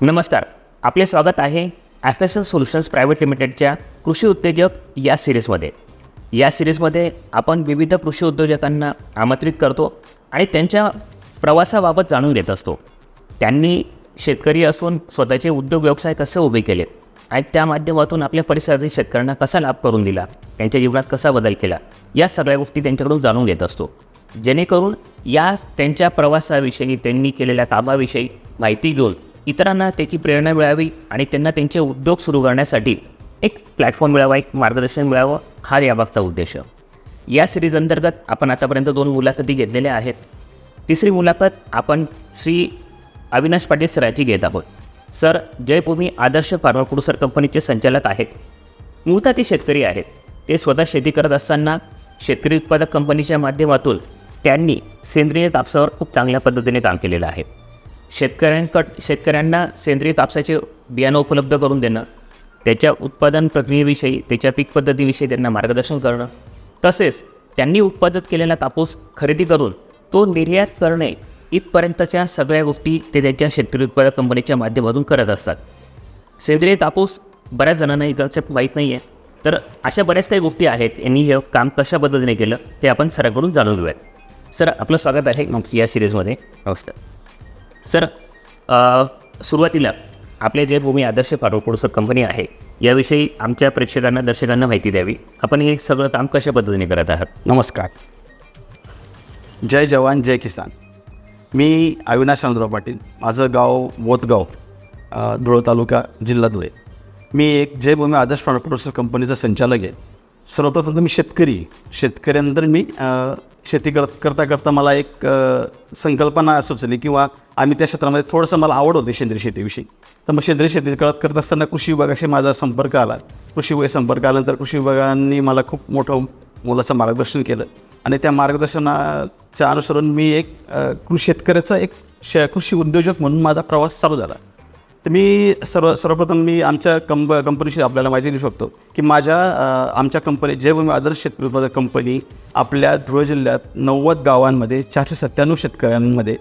नमस्कार आपले स्वागत आहे F S S solutions private लिमिटेडच्या कृषी उद्योजक या सिरीजमध्ये. या सिरीजमध्ये आपण विविध कृषी उद्योजकांना आमंत्रित करतो आणि त्यांच्या प्रवासाबाबत जाणून घेत असतो. त्यांनी शेतकरी असून स्वतःचे उद्योग व्यवसाय कसे उभे केलेत आणि त्या माध्यमातून आपल्या परिसरातील शेतकऱ्यांना कसा लाभ करून दिला त्यांच्या जीवनात कसा बदल केला या सगळ्या गोष्टी त्यांच्याकडून जाणून घेत असतो. जेणेकरून या त्यांच्या प्रवासाविषयी त्यांनी केलेल्या कामाविषयी माहिती घेऊन इतरांना त्याची प्रेरणा मिळावी आणि त्यांना त्यांचे उद्योग सुरू करण्यासाठी एक प्लॅटफॉर्म मिळावा एक मार्गदर्शन मिळावं हा याबाबतचा उद्देश. या सिरीज अंतर्गत आपण आतापर्यंत दोन मुलाखती घेतलेल्या आहेत. तिसरी मुलाखत आपण श्री अविनाश पाटील सरांची घेत आहोत. Sir Jaybhumi Adarsh farmer producer कंपनीचे संचालक आहेत. मूळतः ते शेतकरी आहेत. ते स्वतः शेती करत असताना शेतकरी उत्पादक कंपनीच्या माध्यमातून त्यांनी सेंद्रिय कापसावर खूप चांगल्या पद्धतीने काम केलेलं आहे. शेतकऱ्यांकड शेतकऱ्यांना सेंद्रिय कापसाचे बियाणं उपलब्ध करून देणं त्याच्या उत्पादन प्रक्रियेविषयी त्याच्या पीक पद्धतीविषयी त्यांना मार्गदर्शन करणं तसेच त्यांनी उत्पादित केलेला कापूस खरेदी करून तो निर्यात करणे इथपर्यंतच्या सगळ्या गोष्टी ते त्यांच्या शेतकरी उत्पादक कंपनीच्या माध्यमातून करत असतात. सेंद्रिय कापूस बऱ्याच जणांना ही कन्सेप्ट माहीत नाही आहे तर अशा बऱ्याच काही गोष्टी आहेत यांनी हे काम कशा पद्धतीने केलं हे आपण सरकडून जाणून घेऊयात. सर आपलं स्वागत आहे मग या सिरीजमध्ये. नमस्कार. सर सुरुवातीला आपले जे भूमी आदर्श फार्मर कंपनी आहे. याविषयी आमच्या प्रेक्षकांना दर्शकांना माहिती द्यावी. आपण हे सगळं काम कशा पद्धतीने करत आहात? नमस्कार. जय जवान जय किसान. मी अविनाश चंद्रराव पाटील. माझं गाव वोतगाव धुळे तालुका जिल्हा धुळे. मी एक जयभूमी आदर्श फार्मर प्रोड्युसर कंपनीचा संचालक आहे. सर्वप्रथम मी शेतकरी शेतकऱ्यानंतर मी शेती करत करता करता मला एक संकल्पना सुचली किंवा आम्ही त्या क्षेत्रामध्ये थोडंसं मला आवड होती सेंद्रिय शेतीविषयी. तर मग सेंद्रिय शेती करत करत असताना कृषी विभागाशी माझा संपर्क आला. कृषी विभाग संपर्क आल्यानंतर कृषी विभागांनी मला खूप मोठं मुलाचं मार्गदर्शन केलं. आणि त्या मार्गदर्शनाच्या अनुसरून मी एक कृषी शेतकऱ्याचा एक श कृषी उद्योजक म्हणून माझा प्रवास चालू झाला. तर मी सर्व सर्वप्रथम मी आमच्या कंप कंपनीशी आपल्याला माहिती देऊ शकतो की माझ्या आमच्या कंपनी जयभूमी आदर्श शेतकरी उत्पादक कंपनी आपल्या धुळे जिल्ह्यात नव्वद गावांमध्ये चारशे सत्त्याण्णव शेतकऱ्यांमध्ये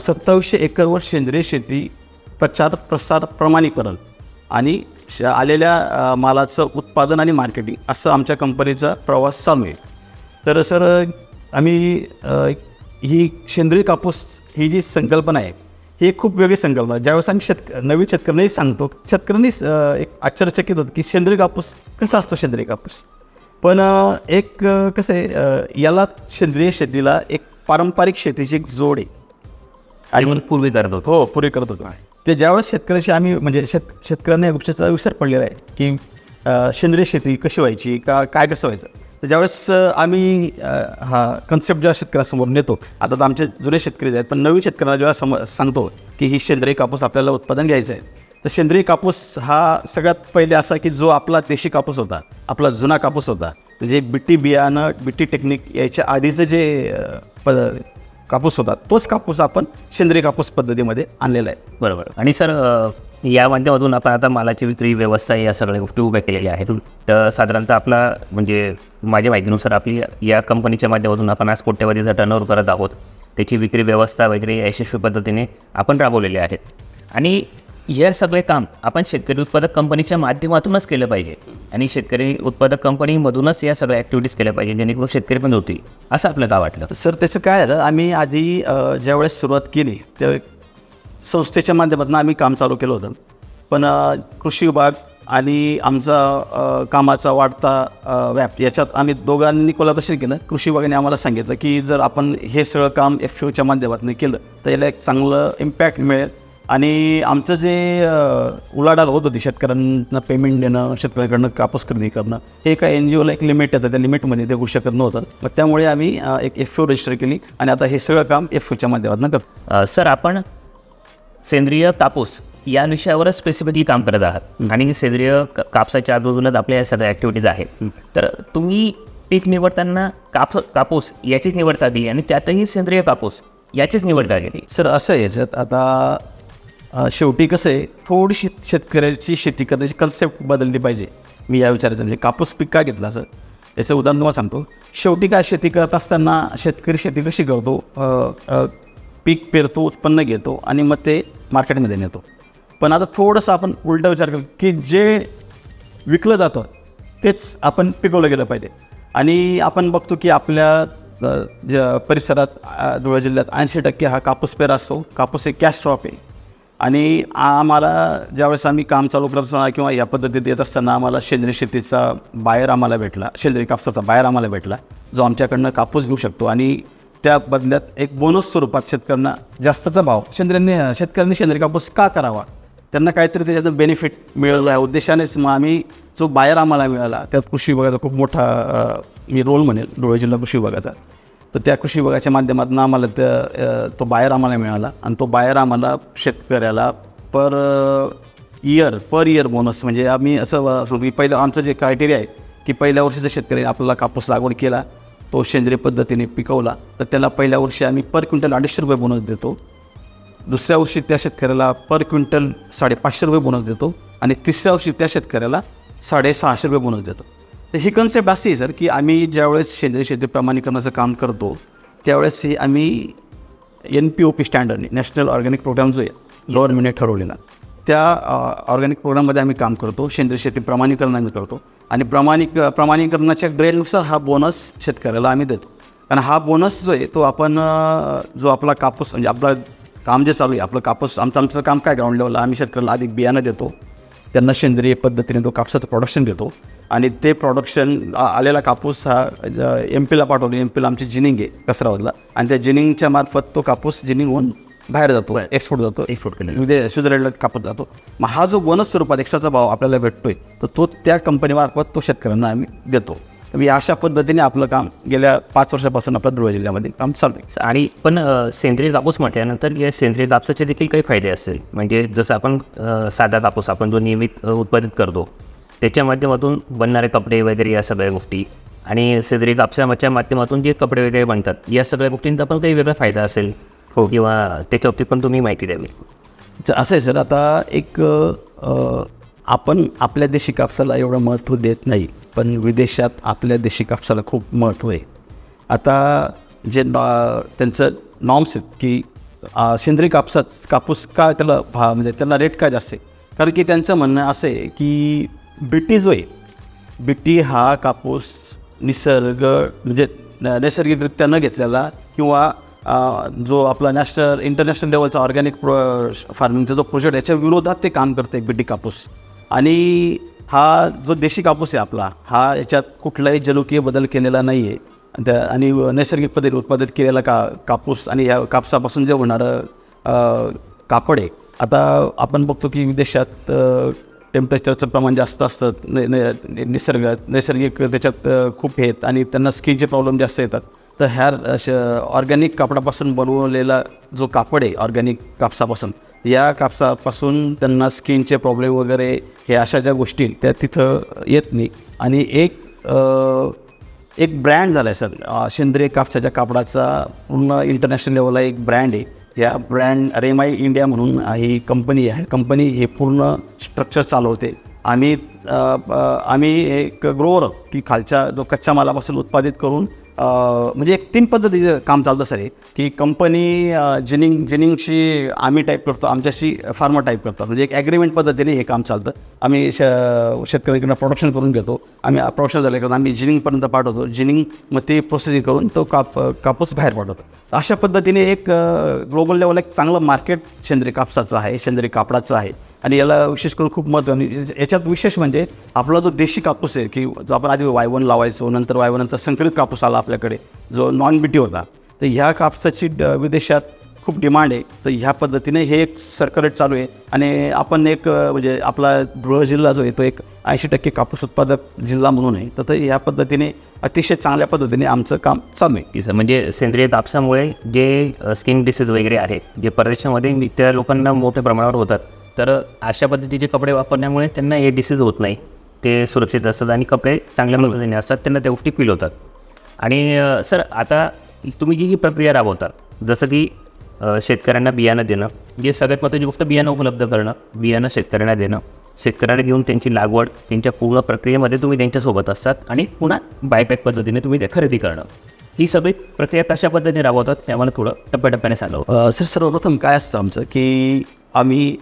सत्तावीसशे एकरवर सेंद्रिय शेती प्रचार प्रसार प्रमाणीकरण आणि श आलेल्या मालाचं उत्पादन आणि मार्केटिंग असं आमच्या कंपनीचा प्रवास चालू आहे. तर सर आम्ही ही सेंद्रिय कापूस ही जी संकल्पना आहे ही एक खूप वेगळी संकल्पना ज्यावेळेस आम्ही शेतक नवीन शेतकऱ्यांनाही सांगतो शेतकऱ्यांनीच अ, एक आश्चर्यचकित होतं की सेंद्रिय कापूस कसा असतो सेंद्रिय कापूस? पण एक कसं आहे याला सेंद्रिय शेतीला एक पारंपरिक शेतीची एक जोड आहे. आणि मग पूर्वी करत होतो. हो पुरे करत होतो. ते ज्यावेळेस शेतकऱ्याशी आम्ही म्हणजे शेत शेतकऱ्यांना या गोष्टीचा विसर पडलेला आहे की सेंद्रिय शेती कशी व्हायची का काय कसं व्हायचं? तर ज्यावेळेस आम्ही हा कन्सेप्ट जेव्हा शेतकऱ्यासमोर नेतो आता तर आमचे जुने शेतकरी आहेत पण नवीन शेतकऱ्यांना जेव्हा सम सांगतो की ही सेंद्रिय कापूस आपल्याला उत्पादन घ्यायचं आहे तर सेंद्रिय कापूस हा सगळ्यात पहिले असा की जो आपला देशी कापूस होता आपला जुना कापूस होता. म्हणजे बिट्टी बियाणं बिट्टी टेक्निक याच्या आधीचं जे प कापूस होता तोच कापूस आपण सेंद्रिय कापूस पद्धतीमध्ये आणलेला आहे. बरोबर. आणि सर या माध्यमातून आपण आता मालाची विक्री व्यवस्था या सगळ्या गोष्टी उभ्या केलेल्या आहेत. तर साधारणतः आपला म्हणजे माझ्या माहितीनुसार आपली या कंपनीच्या माध्यमातून आपण आज कोट्यवधीचा टर्नओव्हर करत आहोत. त्याची विक्री व्यवस्था वगैरे यशस्वी पद्धतीने आपण राबवलेले आहेत. आणि हे सगळे काम आपण शेतकरी उत्पादक कंपनीच्या माध्यमातूनच केलं पाहिजे. आणि शेतकरी उत्पादक कंपनीमधूनच या सगळ्या ॲक्टिव्हिटीज केल्या पाहिजे जेणेकरून शेतकरी पण होतील असं आपलं का वाटलं. सर त्याचं काय झालं आम्ही आधी ज्यावेळेस सुरुवात केली त्या संस्थेच्या माध्यमातून आम्ही काम चालू केलं होतं. पण कृषी विभाग आणि आमचा कामाचा वाढता व्याप याच्यात आम्ही दोघांनी कोलाबरेशन केलं. कृषी विभागाने आम्हाला सांगितलं की जर आपण हे सगळं काम एफ ओच्या माध्यमातून केलं तर याला एक चांगलं इम्पॅक्ट मिळेल. आणि आमचं जे उलाढाल होत होती शेतकऱ्यांना पेमेंट देणं शेतकऱ्यांकडनं कापूस खरेदी करणं हे काय एन जी ओला एक लिमिट येतं त्या लिमिटमध्ये ते होऊ शकत नव्हतं. मग त्यामुळे आम्ही एक एफ ओ रजिस्टर केली आणि आता हे सगळं काम एफ ओच्या माध्यमातून करतो. सर आपण सेंद्रिय कापूस या विषयावरच स्पेसिफिकली काम करत आहात. आणि सेंद्रिय कापसाच्या आजूबाजूला आपल्या या सगळ्या ॲक्टिव्हिटीज आहेत. तर तुम्ही पीक निवडताना काप कापूस याचीच निवड का केली आणि त्यातही सेंद्रिय कापूस याचीच निवड का केली. सर असं आहे याच्यात आता शेवटी कसं आहे थोडीशी शेतकऱ्याची शेती करण्याची कन्सेप्ट बदलली पाहिजे. मी या विचारायचं म्हणजे कापूस पीक का घेतलं असं याचं उदाहरण तुम्हाला सांगतो. शेवटी काय शेती करत असताना शेतकरी शेती कशी करतो? पीक पेरतो उत्पन्न घेतो आणि मग ते मार्केटमध्ये नेतो. पण आता थोडंसं आपण उलटा विचार करू की जे विकलं जातं तेच आपण पिकवलं गेलं पाहिजे. आणि आपण बघतो की आपल्या ज- परिसरात धुळे जिल्ह्यात ऐंशी टक्के हा कापूस पेरा असतो. कापूस एक कॅश क्रॉप आहे. आणि आम्हाला ज्यावेळेस आम्ही काम चालू करत असताना किंवा या पद्धतीत येत असताना आम्हाला सेंद्रिय शेतीचा बाहेर आम्हाला भेटला सेंद्रिय कापसाचा बाहेर आम्हाला भेटला जो आमच्याकडनं कापूस घेऊ शकतो. आणि त्या बदल्यात एक बोनस स्वरूपात शेतकऱ्यांना जास्तचा भाव शेंद्र्यांनी शेतकऱ्यांनी सेंद्रिय कापूस का करावा? त्यांना काहीतरी त्याच्यातून बेनिफिट मिळालं आहे. उद्देशानेच मग आम्ही जो बाहेर आम्हाला मिळाला त्यात कृषी विभागाचा खूप मोठा मी रोल म्हणेल धुळे जिल्हा कृषी विभागाचा. तर त्या कृषी विभागाच्या माध्यमातून आम्हाला त्या तो बाहेर आम्हाला मिळाला आणि तो बाहेर आम्हाला शेतकऱ्याला per year per year bonus म्हणजे आम्ही असं की पहिलं आमचं जे क्रायटेरिया आहे की पहिल्या वर्षीचा शेतकरी आपल्याला कापूस लागवड केला तो सेंद्रिय पद्धतीने पिकवला तर त्याला पहिल्या वर्षी आम्ही पर क्विंटल अडीचशे रुपये बोनस देतो. दुसऱ्या वर्षी त्या शेतकऱ्याला पर क्विंटल साडेपाचशे रुपये बोनस देतो आणि तिसऱ्या वर्षी त्या शेतकऱ्याला साडेसहाशे रुपये बोनस देतो. तर ही कन्सेप्ट अशी आहे सर की आम्ही ज्यावेळेस सेंद्रिय शेती प्रमाणीकरणाचं काम करतो त्यावेळेस हे आम्ही एन पी ओ पी स्टँडर्डने नॅशनल ऑर्गॅनिक प्रोग्राम जो आहे गव्हर्नमेंटने ठरवलेला. त्या ऑर्गॅनिक प्रोग्राममध्ये आम्ही काम करतो. सेंद्रिय शेती प्रमाणीकरण आम्ही करतो. आणि प्रमाणिक प्रमाणीकरणाच्या ग्रेडनुसार हा बोनस शेतकऱ्याला आम्ही देतो. कारण हा बोनस जो आहे तो आपण जो आपला कापूस म्हणजे आपला काम जे चालू आहे आपलं कापूस आमचं आमचं काम काय ग्राउंड लेवलला आम्ही शेतकऱ्याला अधिक बियाणं देतो. त्यांना सेंद्रिय पद्धतीने तो कापसाचं प्रोडक्शन देतो. आणि ते प्रोडक्शन आलेला कापूस हा एम पीला पाठवतो. एम पीला आमची जिनिंग आहे कसरावदला आणि त्या जिनिंगच्या मार्फत तो कापूस जिनिंग होऊन बाहेर जातो. एक्सपोर्ट जातो Export केलेला. उद्या स्वित्झर्लंडला कापूस जातो. मग हा जो बोनस स्वरूपात एक्स्ट्राचा भाव आपल्याला भेटतोय तर तो त्या कंपनीमार्फत तो शेतकऱ्यांना आम्ही देतो. तर मी अशा पद्धतीने आपलं काम गेल्या पाच वर्षापासून आपल्या धुळे जिल्ह्यामध्ये काम चालू आहे. आणि पण अ, सेंद्रिय कापूस म्हटल्यानंतर या सेंद्रिय कापसाचे देखील काही फायदे असतील म्हणजे जसं आपण अ, साधा कापूस आपण जो नियमित अ, उत्पादित करतो त्याच्या माध्यमातून बनणारे कपडे वगैरे या सगळ्या गोष्टी आणि सेंद्रिय कापसाच्या माध्यमातून जे कपडे वगैरे बनतात या सगळ्या गोष्टींचा पण काही वेगळा फायदा असेल. हो. किंवा त्याच्या बाबतीत पण तुम्ही माहिती द्यावी. असं आहे सर आता एक आपण आपल्या देशी कापसाला एवढं महत्त्व देत नाही पण विदेशात आपल्या देशी कापसाला खूप महत्त्व आहे. आता जे नॉ त्यांचं नॉर्म्स आहेत की सेंद्रिय कापसाच कापूस का त्याला भा म्हणजे त्याला रेट काय जास्त आहे? कारण की त्यांचं म्हणणं असं आहे की बिटी जो आहे बिटी हा कापूस निसर्ग म्हणजे नैसर्गिकरित्या न घेतलेला किंवा जो आपला नॅशनल इंटरनॅशनल लेवलचा ऑर्गॅनिक प्रो फार्मिंगचा जो प्रोजेक्ट याच्या विरोधात ते काम करते बिटी कापूस. आणि हा जो देशी कापूस आहे आपला हा याच्यात कुठलाही जनुकीय बदल केलेला नाही आहे त्या आणि नैसर्गिक पद्धतीने उत्पादित केलेला का कापूस आणि या कापसापासून जे होणारं कापड आहे. आता आपण बघतो की विदेशात टेम्परेचरचं प्रमाण जास्त असतं निसर्ग नैसर्गिक त्याच्यात खूप हे आहेत आणि त्यांना स्किनचे प्रॉब्लेम जास्त येतात. तर ह्या ऑर्गॅनिक कापडापासून बनवलेला जो कापड आहे ऑर्गॅनिक कापसापासून या कापसापासून त्यांना स्किनचे प्रॉब्लेम वगैरे हे अशा ज्या गोष्टी आहेत, त्या तिथं येत नाही. आणि एक एक ब्रँड झाला आहे सर सेंद्रिय कापसाच्या कापडाचा पूर्ण इंटरनॅशनल लेवलला एक ब्रँड आहे. या ब्रँड रेमाई इंडिया म्हणून ही कंपनी आहे. कंपनी हे पूर्ण स्ट्रक्चर चालवते. आम्ही आम्ही एक ग्रोवर की खालच्या जो कच्च्या मालापासून उत्पादित करून म्हणजे एक तीन पद्धतीचं काम चालतं सर हे की कंपनी जिनिंग जिनिंगशी आम्ही टाईप करतो आमच्याशी फार्मर टाईप करतो म्हणजे एक ॲग्रीमेंट पद्धतीने हे काम चालतं. आम्ही श शेतकऱ्यांकडून प्रोडक्शन करून घेतो. आम्ही प्रोडक्शन झाल्याकडून आम्ही जिनिंगपर्यंत पाठवतो. जिनिंग मग ते प्रोसेसिंग करून तो काप कापूस बाहेर पाठवतो. अशा पद्धतीने एक ग्लोबल लेवल एक चांगलं मार्केट सेंद्रिय कापसाचं आहे सेंद्रिय कापडाचं आहे. आणि याला विशेष करून खूप महत्त्व आणि याच्यात विशेष म्हणजे आपला जो देशी कापूस आहे की जो आपण आधी वायवन लावायचो नंतर वायवनंतर संकलित संकरित कापूस आला आपल्याकडे जो नॉन बिटी होता तर ह्या कापसाची ड- विदेशात खूप डिमांड आहे. तर ह्या पद्धतीने हे एक सरकरेट चालू आहे. आणि आपण एक म्हणजे आपला धुळे जिल्हा जो आहे तो एक ऐंशी टक्के कापूस उत्पादक जिल्हा म्हणून आहे. तर ते ह्या पद्धतीने अतिशय चांगल्या पद्धतीने आमचं काम चालू आहे. सर म्हणजे सेंद्रिय कापसामुळे जे स्किन डिसीज वगैरे आहेत जे परदेशामध्ये त्या लोकांना मोठ्या प्रमाणावर होतात तर अशा पद्धतीचे कपडे वापरण्यामुळे त्यांना हे डिसीज होत नाही. ते सुरक्षित असतात आणि कपडे चांगल्या पद्धतीने असतात त्यांना त्या गोष्टी फील होतात. आणि सर आता तुम्ही जी ही प्रक्रिया राबवतात जसं की शेतकऱ्यांना बियाणं देणं जे सगळ्यात महत्त्वाची गोष्ट बियाणं उपलब्ध करणं बियाणं शेतकऱ्यांना देणं. शेतकऱ्यांना घेऊन त्यांची लागवड त्यांच्या पूर्ण प्रक्रियेमध्ये तुम्ही त्यांच्यासोबत असतात आणि पुन्हा बायपॅक पद्धतीने तुम्ही ते खरेदी करणं. ही सगळी प्रक्रिया कशा पद्धतीने राबवतात हे आम्हाला थोडं टप्प्याटप्प्याने सांगावं. सर सर्वप्रथम काय असतं आमचं की आम्ही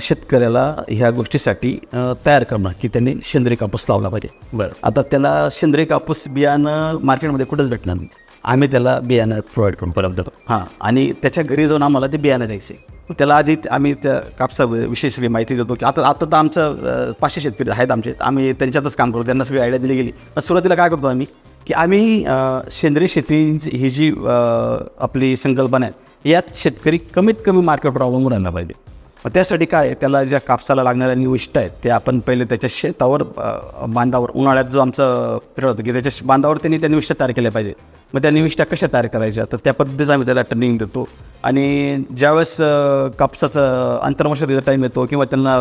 शेतकऱ्याला ह्या गोष्टीसाठी तयार करणं की त्यांनी सेंद्रिय कापूस लावला पाहिजे. बरं. आता त्याला सेंद्रिय कापूस बियाणं मार्केटमध्ये कुठंच भेटणार नाही. आम्ही त्याला बियाणं प्रोव्हाइड करू. उपलब्ध. हां आणि त्याच्या घरी जाऊन आम्हाला ते बियाणं द्यायचे. त्याला आधी आम्ही त्या कापसाविषयी सगळी माहिती देतो की आता आता तर आमचं पाचशे शेतकरी आहेत आमचे. आम्ही त्यांच्यातच काम करतो त्यांना सगळी आयडिया दिली गेली. पण सुरुवातीला काय करतो आम्ही की आम्ही सेंद्रिय शेती ही जी आपली संकल्पना आहे यात शेतकरी कमीत कमी मार्केटवर अवलंबून राहायला पाहिजे. मग त्यासाठी काय त्याला ज्या कापसाला लागणाऱ्या निविष्ट आहेत ते आपण पहिले त्याच्या शेतावर बांधावर उन्हाळ्यात जो आमचं पिरियड होतं की त्याच्या बांधावर त्यांनी त्या निविष्ट तयार केल्या पाहिजे मग त्या निविष्टा कशा तयार करायच्या? तर त्या पद्धतीचं आम्ही त्याला ट्रेनिंग देतो. आणि ज्यावेळेस कापसाचं अंतर्मशागतीचा टाईम येतो किंवा त्यांना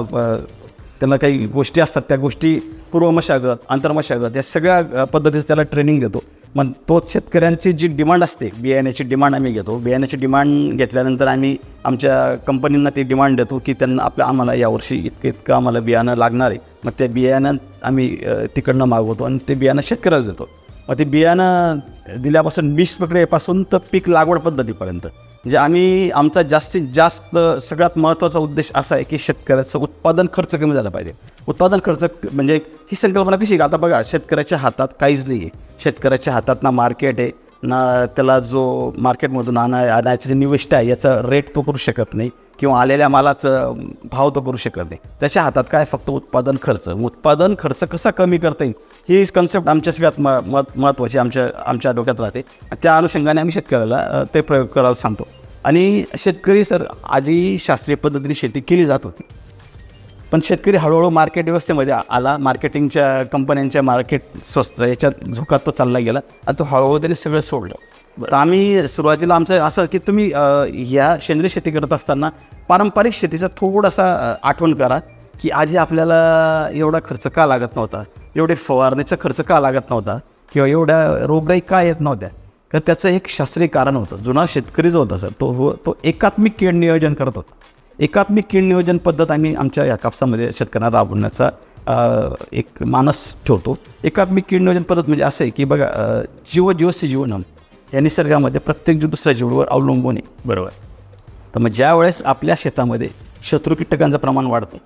त्यांना काही गोष्टी असतात त्या गोष्टी पूर्वमशागत अंतर्मशागत या सगळ्या पद्धतीचं त्याला ट्रेनिंग देतो. मग तो शेतकऱ्यांची जी डिमांड असते बियाण्याची डिमांड आम्ही घेतो. बियाण्याची डिमांड घेतल्यानंतर आम्ही आमच्या कंपनींना ती डिमांड देतो की त्यांना आपल्या आम्हाला यावर्षी इतकं इतकं आम्हाला बियाणं लागणार आहे. मग त्या बियाणं आम्ही तिकडनं मागवतो आणि ते बियाणं शेतकऱ्याला देतो. मग ते बियाणं दिल्यापासून बीज प्रक्रियेपासून तर पीक लागवड पद्धतीपर्यंत. म्हणजे आम्ही आमचा जास्तीत जास्त सगळ्यात महत्त्वाचा उद्देश असा आहे की शेतकऱ्याचं उत्पादन खर्च कमी झाला पाहिजे. उत्पादन खर्च म्हणजे ही संकल्पना कशी आहे? आता बघा शेतकऱ्याच्या हातात काहीच नाही आहे. शेतकऱ्याच्या हातात ना मार्केट आहे ना त्याला जो मार्केटमधून आणा आणायचं जे निविष्ट आहे याचा रेट तो करू शकत नाही. किंवा आलेल्या मालाचं भाव तो करू शकत नाही. त्याच्या हातात काय? फक्त उत्पादन खर्च. उत्पादन खर्च कसा कमी करता येईल? ही कन्सेप्ट आमच्या सगळ्यात म मत महत्त्वाची आमच्या आमच्या डोक्यात राहते. त्या अनुषंगाने आम्ही शेतकऱ्याला ते प्रयोग करायला सांगतो. आणि शेतकरी सर आधी शास्त्रीय पद्धतीने शेती केली जात होती. पण शेतकरी हळूहळू मार्केट व्यवस्थेमध्ये आला. मार्केटिंगच्या कंपन्यांच्या मार्केट स्वस्त याच्यात झोकात तो चालला गेला. आणि तो हळूहळू त्याने सगळं सोडलं. तर आम्ही सुरुवातीला आमचं असं की तुम्ही या सेंद्रिय शेती करत असताना पारंपरिक शेतीचा थोडासा आठवण करा की आधी आपल्याला एवढा खर्च का लागत नव्हता? एवढे फवारणीचा खर्च का लागत नव्हता? किंवा एवढ्या रोगराई का येत नव्हत्या? तर त्याचं एक शास्त्रीय कारण होतं. जुना शेतकरी जो होता सर. तो तो एकात्मिक कीड नियोजन करत होता. एकात्मिक कीड नियोजन पद्धत आम्ही आमच्या या कापसामध्ये शेतकऱ्यांना राबवण्याचा एक मानस ठेवतो. एकात्मिक कीड नियोजन पद्धत म्हणजे असं आहे की बघा जीव जीवस्य जीवनम या निसर्गामध्ये प्रत्येक जीव दुसऱ्या जीवावर अवलंबून आहे. बरोबर. तर मग ज्या वेळेस आपल्या शेतामध्ये शत्रू कीटकांचं प्रमाण वाढतं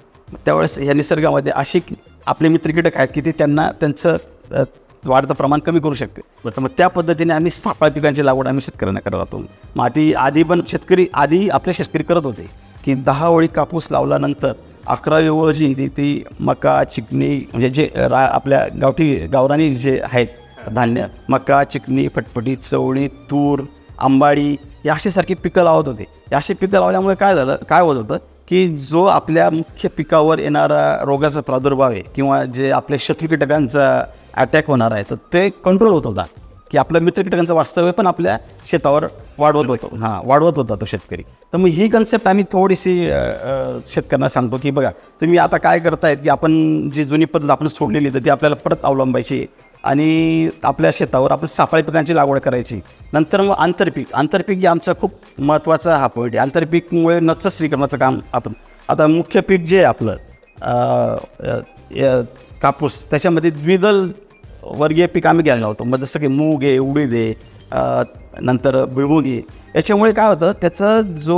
त्यावेळेस या निसर्गामध्ये असे आपले मित्र कीटक आहेत की ते त्यांना त्यांचं वाढतं प्रमाण कमी करू शकते. तर मग त्या पद्धतीने आम्ही सापळा पिकांची लागवड आम्ही शेतकऱ्यांना करत होतो मग आधी आधी पण शेतकरी आधी आपले शेतकरी करत होते. की दहा ओळी कापूस लावल्यानंतर अकरावी ओळ जी ती ती मका चिकणी म्हणजे जे रा आपल्या गावठी गावरानी जे आहेत धान्य मका चिकणी फटफटी चवळी तूर आंबाडी या अशासारखी पिकं लावत होते. या अशी पिकं लावल्यामुळे काय झालं काय होत होतं की जो आपल्या मुख्य पिकावर येणारा रोगाचा प्रादुर्भाव आहे किंवा जे आपल्या शत्रू कीटकांचा अटॅक होणार आहे तर ते कंट्रोल होत होता. की आपल्या मित्र कीटकांचं वास्तव्य पण आपल्या शेतावर वाढवत होतो. हां वाढवत होता तो शेतकरी. तर मग ही कन्सेप्ट आम्ही थोडीशी शेतकऱ्यांना सांगतो की बघा तुम्ही आता काय करतायत की आपण जी जुनी पद्धत आपण सोडलेली तर ती आपल्याला परत अवलंबायची आणि आपल्या शेतावर आपण साफळी पिकांची लागवड करायची. नंतर मग आंतरपीक. आंतरपीक हे आमचा खूप महत्त्वाचा हा पॉईंट आहे. आंतरपीकमुळे नत्र श्रीकरणाचं काम आपण आता मुख्य पीक जे आहे आपलं कापूस त्याच्यामध्ये द्विदल वर्गीय पीक आम्ही घ्यायला होतो मग जसं की मूग आहे उडीद आहे नंतर भुईमुग आहे. याच्यामुळे काय होतं त्याचा जो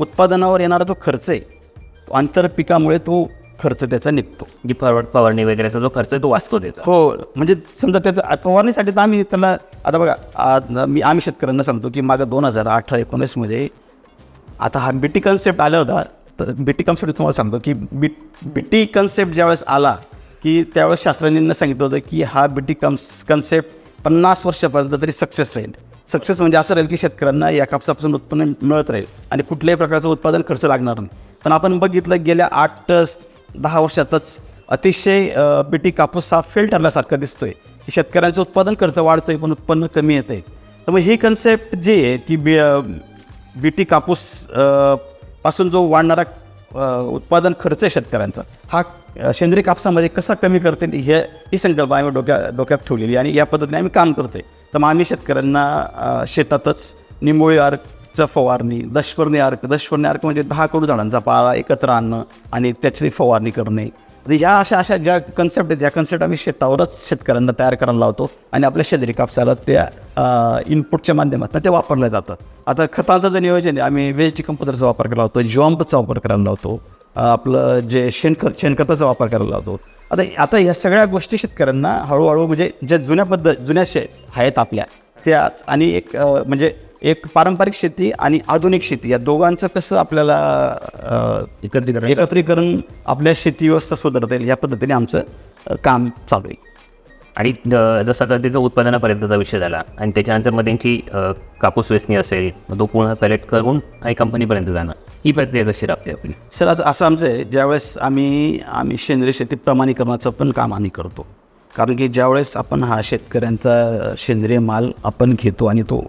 उत्पादनावर येणारा जो खर्च आहे तो आंतरपिकामुळे तो खर्च त्याचा निघतो. जी फवार फवारणी वगैरेचा जो खर्च आहे तो वाचतो त्याचा. हो म्हणजे समजा त्याचं फवारणीसाठी तर आम्ही त्याला आता बघा मी आम्ही शेतकऱ्यांना सांगतो की मागं दोन हजार अठरा एकोणीसमध्ये आता हा बीटी कन्सेप्ट आला होता. तर बीटी कन्सेप्ट तुम्हाला सांगतो की बी बीटी कन्सेप्ट ज्यावेळेस आला की त्यावेळेस शास्त्रज्ञांना सांगितलं होतं की हा बीटी कन्स कन्सेप्ट पन्नास वर्षापर्यंत तरी सक्सेस राहील. सक्सेस म्हणजे असं राहील की शेतकऱ्यांना या कापसापासून उत्पन्न मिळत राहील आणि कुठल्याही प्रकारचं उत्पादन खर्च लागणार नाही. पण आपण बघितलं गेल्या आठ दहा वर्षातच अतिशय बीटी कापूस हा फेल दिसतो दिसतोय. की शेतकऱ्यांचं उत्पादन खर्च वाढतोय पण उत्पन्न कमी येत आहे तर मग ही कन्सेप्ट जी आहे की बी बीटी कापूसपासून जो वाढणारा उत्पादन खर्च आहे शेतकऱ्यांचा. हा सेंद्रिय कापसामध्ये कसा कमी करते हे ही संकल्पना आम्ही डोक्या डोक्यात ठेवलेली आणि या पद्धतीने आम्ही काम करतोय. तर मग आम्ही शेतकऱ्यांना शेतातच निंबोळी अर्कचं फवारणी दशपर्णी अर्क दशपर्णी अर्क म्हणजे दहा करोड झाडांचा पाळा एकत्र आणणं आणि त्याची फवारणी करणे. म्हणजे तर ह्या अशा अशा ज्या कन्सेप्ट आहेत या कन्सेप्ट आम्ही शेतावरच शेतकऱ्यांना तयार करायला लावतो आणि आपल्या शेतकरी कापसाला त्या इनपुटच्या माध्यमातून ते वापरलं जातं आता खतांचं जे नियोजन आहे आम्ही वेज डिकम्पोजरचा वापर करायला लावतो जॉम्पचा वापर करायला लावतो आपलं जे शेणखत शेणखताचा वापर करायला लावतो. आता आता या सगळ्या गोष्टी शेतकऱ्यांना हळूहळू म्हणजे ज्या जुन्या पद्धत जुन्या शे आहेत आपल्या त्याच आणि एक म्हणजे एक पारंपरिक शेती आणि आधुनिक शेती या दोघांचं कसं आपल्याला एकत्रीकरण? एकत्रीकरण आपल्या शेती व्यवस्था सुधारता येईल या पद्धतीने आमचं काम चालू आहे. आणि जसं आता त्याचा उत्पादनापर्यंतचा विषय झाला आणि त्याच्यानंतर मग त्यांची कापूस वेचणी असेल मग तो पुन्हा कलेक्ट करून आणि कंपनीपर्यंत जाणं. ही प्रक्रिया कशी राबते आपली? सर आता असं आमचं आहे ज्यावेळेस आम्ही आम्ही सेंद्रिय शेती प्रमाणीकरणाचं पण काम आम्ही करतो. कारण की ज्यावेळेस आपण हा शेतकऱ्यांचा सेंद्रिय माल आपण घेतो आणि तो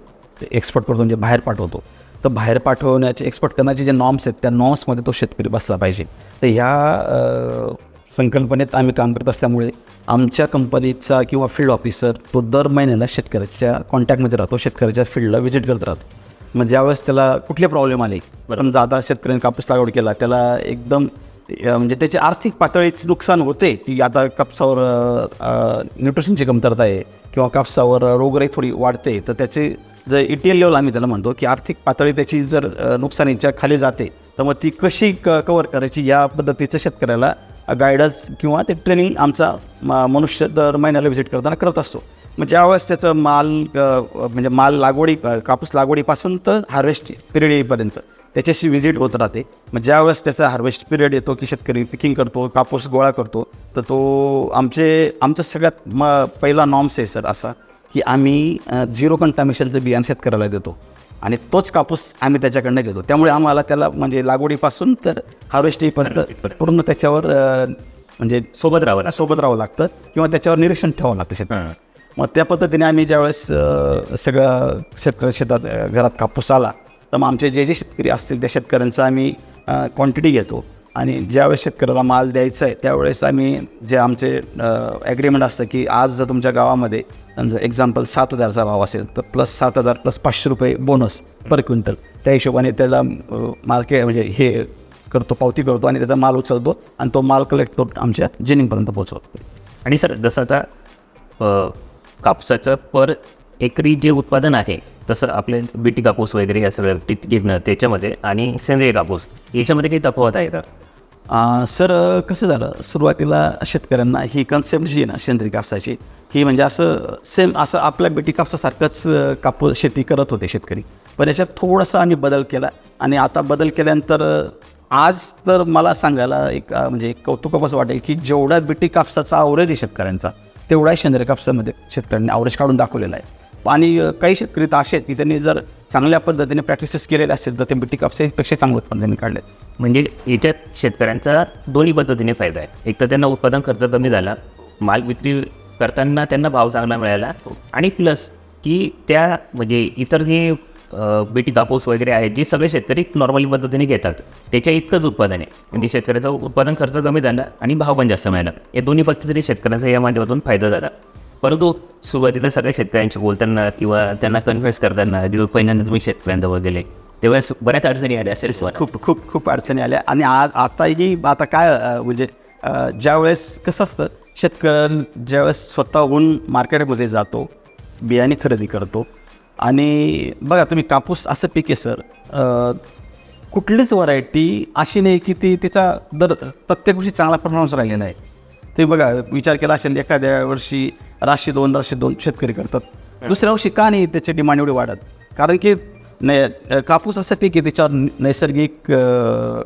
एक्सपोर्ट करतो म्हणजे बाहेर पाठवतो. तर बाहेर पाठवण्याचे एक्सपोर्ट करण्याचे जे नॉर्म्स आहेत त्या नॉर्म्समध्ये तो शेतकरी बसला पाहिजे. तर ह्या संकल्पनेत आम्ही काम करत असल्यामुळे आमच्या कंपनीचा किंवा फील्ड ऑफिसर तो दर महिन्याला शेतकऱ्याच्या कॉन्टॅक्टमध्ये राहतो शेतकऱ्याच्या फील्डला व्हिजिट करत राहतो. मग ज्यावेळेस त्याला कुठले प्रॉब्लेम आले समजा आता शेतकऱ्याने कापूस लागवड केला त्याला एकदम म्हणजे त्याची आर्थिक पातळीच नुकसान होते की आता कापसावर न्यूट्रिशनची कमतरता आहे किंवा कापसावर रोगराई थोडी वाढते तर त्याचे जर ई टी एल लेवल आम्ही त्याला म्हणतो की आर्थिक पातळी त्याची जर नुकसानीच्या खाली जाते तर मग ती कशी क कवर करायची या पद्धतीचं शेतकऱ्याला गायडन्स किंवा ते ट्रेनिंग आमचा म- मनुष्य दर महिन्याला व्हिजिट करताना करत असतो. मग ज्यावेळेस त्याचं माल म्हणजे माल लागवडी कापूस लागवडीपासून तर हार्वेस्ट पिरियड येईपर्यंत त्याच्याशी व्हिजिट होत राहते. मग ज्यावेळेस त्याचा हार्वेस्ट पिरियड येतो की शेतकरी पिकिंग करतो कापूस गोळा करतो तर तो आमचे आमचं सगळ्यात म पहिला नॉर्म्स आहे सर असा. की आम्ही झिरो कंटामिशनचं बियाणं शेतकऱ्याला देतो. आणि तोच कापूस आम्ही त्याच्याकडनं घेतो. त्यामुळे आम्हाला त्याला म्हणजे लागवडीपासून तर हार्वेस्ट येईपर्यंत पूर्ण त्याच्यावर म्हणजे सोबत राहावं सोबत राहावं लागतं किंवा त्याच्यावर निरीक्षण ठेवावं लागतं शेतकऱ्याला. मग त्या पद्धतीने आम्ही ज्यावेळेस सगळं शेतकरी शेतात घरात कापूस आला तर मग आमचे जे जे शेतकरी असतील त्या शेतकऱ्यांचा आम्ही क्वांटिटी घेतो. आणि ज्यावेळेस शेतकऱ्याला माल द्यायचा आहे त्यावेळेस आम्ही जे आमचे ॲग्रीमेंट असतं की आज जर तुमच्या गावामध्ये समजा एक्झाम्पल सात हजारचा भाव असेल तर प्लस सात हजार प्लस पाचशे रुपये बोनस पर क्विंटल त्या हिशोबाने त्याला मार्के म्हणजे हे करतो पावती करतो आणि त्याचा माल उचलतो आणि तो माल कलेक्ट करून आमच्या जेनिंगपर्यंत पोहोचवतो. आणि सर जसं आता कापसाचं पर एकरी जे उत्पादन आहे तसं आपले बीटी कापूस वगैरे या सगळ्या टिक- त्याच्यामध्ये आणि सेंद्रिय कापूस याच्यामध्ये काही तफावत आहे का? सर कसं झालं? सुरुवातीला शेतकऱ्यांना ही कन्सेप्ट जी आहे ना सेंद्रिय कापसाची ही म्हणजे असं सेम असं आपल्या बेटी कापसासारखंच कापूस शेती करत होते शेतकरी. पण याच्यात थोडासा आम्ही बदल केला आणि आता बदल केल्यानंतर आज तर मला सांगायला एक म्हणजे एक कौतुक असं वाटेल की जेवढा बेटी कापसाचा आवरेज आहे शेतकऱ्यांचा तेवढा सेंद्रिय कापसामध्ये शेतकऱ्यांनी आवरेज काढून दाखवलेला आहे. आणि काही शेतकरी तर असे आहेत की त्यांनी जर चांगल्या पद्धतीने प्रॅक्टिसेस केलेल्या असतील तर ते बिटी कापसापेक्षा चांगलं उत्पन्न त्यांनी काढले म्हणजे याच्यात शेतकऱ्यांचा दोन्ही पद्धतीने फायदा आहे. एक तर त्यांना उत्पादन खर्च कमी झाला माल विक्री करताना त्यांना भाव चांगला मिळाला आणि प्लस की त्या म्हणजे इतर जे बेटी कापूस वगैरे आहेत जे सगळे शेतकरी नॉर्मली पद्धतीने घेतात त्याच्या इतकंच उत्पादन आहे. म्हणजे शेतकऱ्याचा उत्पादन खर्च कमी झाला आणि भाव पण जास्त मिळाला. या दोन्ही पद्धतीने शेतकऱ्यांचा या माध्यमातून फायदा झाला. परंतु सुरुवातीला सगळ्या शेतकऱ्यांशी बोलताना किंवा त्यांना कन्व्हिन्स करताना जेव्हा पहिल्यांदा तुम्ही शेतकऱ्यांजवळ गेले तेव्हा बऱ्याच अडचणी आल्या असेल. खूप खूप खूप अडचणी आल्या. आणि आज आताही आता काय म्हणजे अ, ज्यावेळेस कसं असतं शेतकऱ्या ज्यावेळेस स्वतःहून मार्केटमध्ये जातो बियाणे खरेदी करतो आणि बघा तुम्ही कापूस असं पीक आहे सर. कुठलीच व्हरायटी अशी नाही की ती तिचा दर प्रत्येक वर्षी चांगला परफॉर्मन्स राहिलेला आहे. ते बघा विचार केला असेल एखाद्या वर्षी राशी दोन राशी दोन शेतकरी करतात. दुसऱ्या वर्षी का नाही त्याची डिमांड एवढी वाढत? कारण की नै कापूस असं पीक आहे त्याच्यावर नैसर्गिक अं,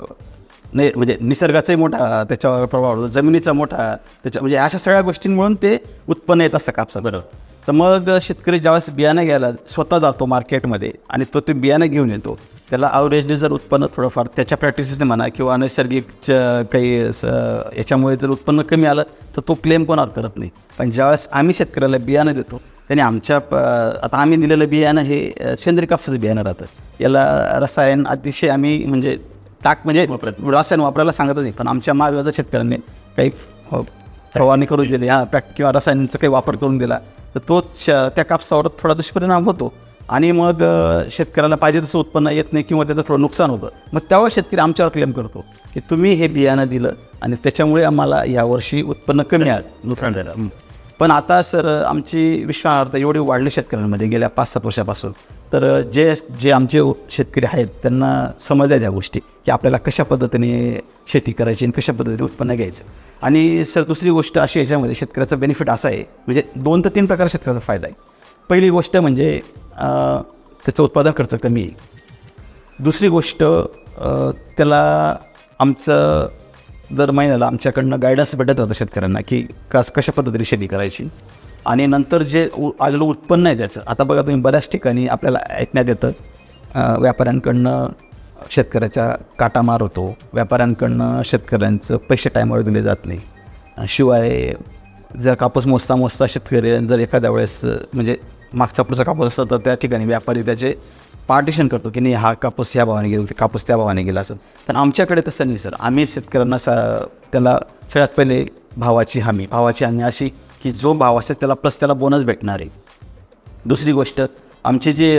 नै म्हणजे निसर्गाचाही मोठा त्याच्यावर प्रभाव पडतो जमिनीचा मोठा त्याच्या म्हणजे अशा सगळ्या गोष्टींमुळून ते उत्पन्न येत असतं कापसाचं. बरोबर. तर मग शेतकरी ज्यावेळेस बियाणं घ्यायला स्वतः जातो मार्केटमध्ये आणि तो ते बियाणं घेऊन येतो. त्याला अवरेजने जर उत्पन्न थोडंफार त्याच्या प्रॅक्टिसेसने म्हणा किंवा नैसर्गिक च- काही याच्यामुळे जर उत्पन्न कमी आलं तर तो क्लेम कोणावर करत नाही. पण ज्यावेळेस आम्ही शेतकऱ्याला बियाणं देतो त्याने आमच्या आता आम्ही दिलेलं बियाणं हे सेंद्रिय कापसाचं बियाणं राहतं. याला रसायन अतिशय आम्ही म्हणजे टाक म्हणजे रसायन वापरायला सांगतच नाही. पण आमच्या मागच्या शेतकऱ्यांनी काही फ- फवारणी करून दिली हा प्रॅक्ट किंवा रसायनांचा काही वापर करून दिला तर तो त्या कापसावर थोडा दुष्परिणाम होतो. आणि मग शेतकऱ्याला पाहिजे तसं उत्पन्न येत नाही किंवा त्याचं थोडं नुकसान होतं. मग त्यावर शेतकरी आमच्यावर क्लेम करतो की तुम्ही हे बियाणं दिलं आणि त्याच्यामुळे आम्हाला यावर्षी उत्पन्न कमी आलं नुकसान झालं. पण आता सर आमची विश्वासार्हता एवढी वाढली शेतकऱ्यांमध्ये गेल्या पाच सात वर्षापासून. तर जे जे आमचे शेतकरी आहेत त्यांना समजल्या त्या गोष्टी की आपल्याला कशा पद्धतीने शेती करायची आणि कशा पद्धतीने उत्पन्न घ्यायचं. आणि सर दुसरी गोष्ट अशी याच्यामध्ये शेतकऱ्याचा बेनिफिट असा आहे म्हणजे दोन ते तीन प्रकार शेतकऱ्याचा फायदा आहे. पहिली गोष्ट म्हणजे त्याचं उत्पादन खर्च कमी येईल. दुसरी गोष्ट त्याला आमचं दर महिन्याला आमच्याकडनं गायडन्स भेटत राहतं शेतकऱ्यांना की कस कशा पद्धतीने शेती करायची. आणि नंतर जे उ आलेलं उत्पन्न आहे त्याचं आता बघा तुम्ही बऱ्याच ठिकाणी आपल्याला ऐकण्यात येतं अ, व्यापाऱ्यांकडनं शेतकऱ्याच्या काटामार होतो व्यापाऱ्यांकडनं शेतकऱ्यांचं पैसे टायमावर दिले जात नाही. शिवाय जर कापूस मोजता मोजता शेतकरी जर एखाद्या वेळेस म्हणजे मागचा पुढचा कापूस असतं तर त्या ठिकाणी व्यापारी त्याचे पार्टिशन करतो की नाही हा कापूस ह्या भावाने गेला कापूस त्या भावाने गेला असं. पण आमच्याकडे तसं नाही सर. आम्ही शेतकऱ्यांना सा त्याला सगळ्यात पहिले भावाची हमी भावाची हमी अशी की जो भाव असेल त्याला प्लस त्याला बोनस भेटणार आहे. दुसरी गोष्ट आमची जी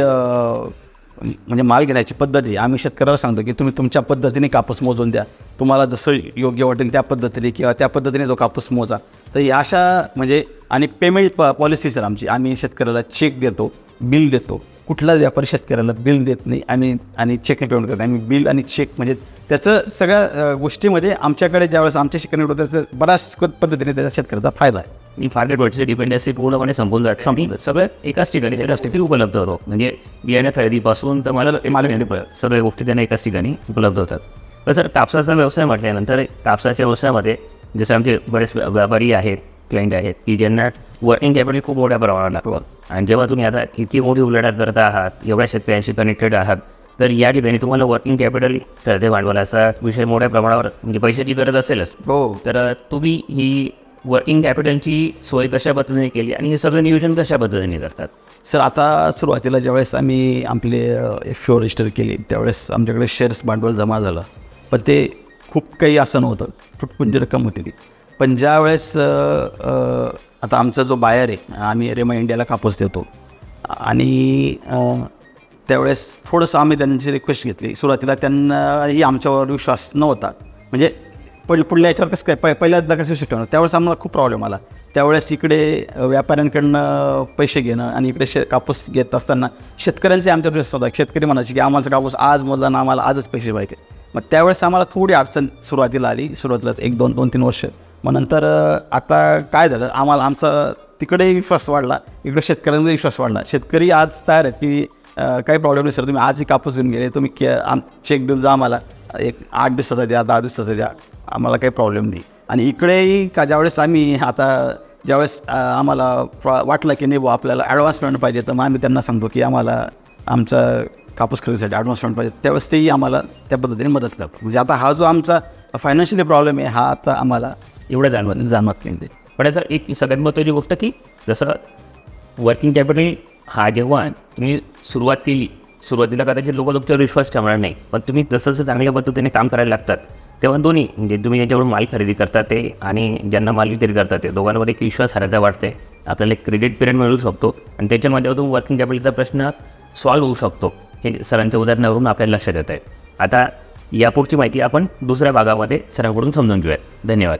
म्हणजे माल घेण्याची पद्धत आहे आम्ही शेतकऱ्याला सांगतो की तुम्ही तुमच्या पद्धतीने कापूस मोजून द्या. तुम्हाला जसं योग्य वाटेल त्या पद्धतीने किंवा त्या पद्धतीने तो कापूस मोजा. तर या अशा म्हणजे आणि पेमेंट प पॉलिसी सर आमची आम्ही शेतकऱ्याला चेक देतो बिल देतो कुठलाच व्यापारी शेतकऱ्याला बिल देत नाही आणि आणि चेकने पेमेंट करतो. आम्ही बिल आणि चेक म्हणजे त्याचं सगळ्या गोष्टीमध्ये आमच्याकडे ज्यावेळेस आमच्या शेतकऱ्यांनी होतं त्याचं बऱ्याच पद्धतीने त्याचा शेतकऱ्याचा फायदा आहे. मी फार्गेट वर्डची डिपेंडन्सी पूर्णपणे संपून जाते सगळं एकाच ठिकाणी एकाच ठिकाणी. उपलब्ध होतो. म्हणजे बियाणे खरेदीपासून तर मला माल. सगळ्या गोष्टी त्यांना एकाच ठिकाणी उपलब्ध होतात. तर सर कापसाचा व्यवसाय म्हटल्यानंतर कापसाच्या व्यवसायामध्ये जसं आमचे बरेच व्या- व्यापारी आहेत क्लायंट आहेत की ज्यांना वर्किंग कॅपिटल खूप मोठ्या प्रमाणात लागतो. आणि जेव्हा तुम्ही आता इतकी मोठी उलाढाल करत आहात एवढ्या शेतकऱ्यांशी कनेक्टेड आहात तर या ठिकाणी तुम्हाला वर्किंग कॅपिटल ठरते भांडवलाचा विषय मोठ्या प्रमाणावर म्हणजे पैशाची गरज असेलच. हो. तर तुम्ही ही वर्किंग कॅपिटलची सोय कशा पद्धतीने केली आणि हे सगळं नियोजन कशा पद्धतीने करतात? सर आता सुरुवातीला ज्यावेळेस आम्ही आपले एफ ओ रजिस्टर केली त्यावेळेस आमच्याकडे शेअर्स भांडवल जमा झालं. पण ते खूप काही असं नव्हतं. तुटपुंजी रक्कम होती ती. पण ज्यावेळेस वेळेस आता आमचा जो बायर आहे आम्ही रेमा इंडियाला कापूस देतो. आणि त्यावेळेस थोडंसं आम्ही त्यांची रिक्वेस्ट घेतली. सुरुवातीला त्यांनाही आमच्यावर विश्वास नव्हता. म्हणजे पण पुढल्या याच्यावर कसं काय प पहिल्यांदा कसं विश्वास ठेवणार त्यावेळेस आम्हाला खूप प्रॉब्लेम आला. त्यावेळेस इकडे व्यापाऱ्यांकडनं पैसे घेणं आणि इकडे शे कापूस घेत असताना शेतकऱ्यांचे आमच्यावर होता शेतकरी म्हणायचे की आम्हाला कापूस आज मोजला ना आम्हाला आजच पैसे पाहिजे मग त्यावेळेस आम्हाला थोडी अडचण सुरुवातीला आली. सुरुवातीला एक दोन दोन तीन वर्ष मग नंतर आता काय झालं? आम्हाला आमचा तिकडेही विश्वास वाढला इकडे शेतकऱ्यांचा विश्वास वाढला. शेतकरी आज तयार आहेत की काही प्रॉब्लेम नाही सर. तुम्ही आजही कापूस घेऊन गेले तुम्ही के आम चेक देऊन जा आम्हाला. एक आठ दिवसाचा द्या दहा दिवसाचा द्या. आम्हाला काही प्रॉब्लेम नाही. आणि इकडेही का ज्यावेळेस आम्ही आता ज्यावेळेस आम्हाला वाटलं की नाही बुवा आपल्याला ॲडव्हान्स पेमेंट पाहिजे तर मग आम्ही त्यांना सांगतो की आम्हाला आमचा कापूस खरेदीसाठी ॲडव्हान्स पेमेंट पाहिजे. त्यावेळेस तेही आम्हाला त्या पद्धतीने मदत करतात. म्हणजे आता हा जो आमचा फायनान्शियली प्रॉब्लेम आहे हा आता आम्हाला एवढं जाणवत जाणवत नाही पण याचा एक सगळ्यात महत्त्वाची गोष्ट की जसं वर्किंग कॅपिटल हा जेव्हा तुम्ही सुरुवात केली सुरुवातीला कदाचित लोक तुमच्यावर विश्वास ठेवणार नाही पण तुम्ही जसं जसं चांगल्या पद्धतीने काम करायला लागतात तेव्हा दोन्ही म्हणजे तुम्ही ज्यांच्याकडून माल खरेदी करता ते आणि ज्यांना माल विक्री करता ते दोघांवर एक विश्वास हरायचा वाटते आपल्याला एक क्रेडिट पिरियड मिळू शकतो आणि त्याच्या माध्यमातून वर्किंग कॅपिटलचा प्रश्न सॉल्व्ह होऊ शकतो हे सरांच्या उदाहरणावरून आपल्याला लक्षात येत आहे आता यापुढची माहिती आपण दुसऱ्या भागामध्ये सरांकडून समजून घेऊयात. धन्यवाद.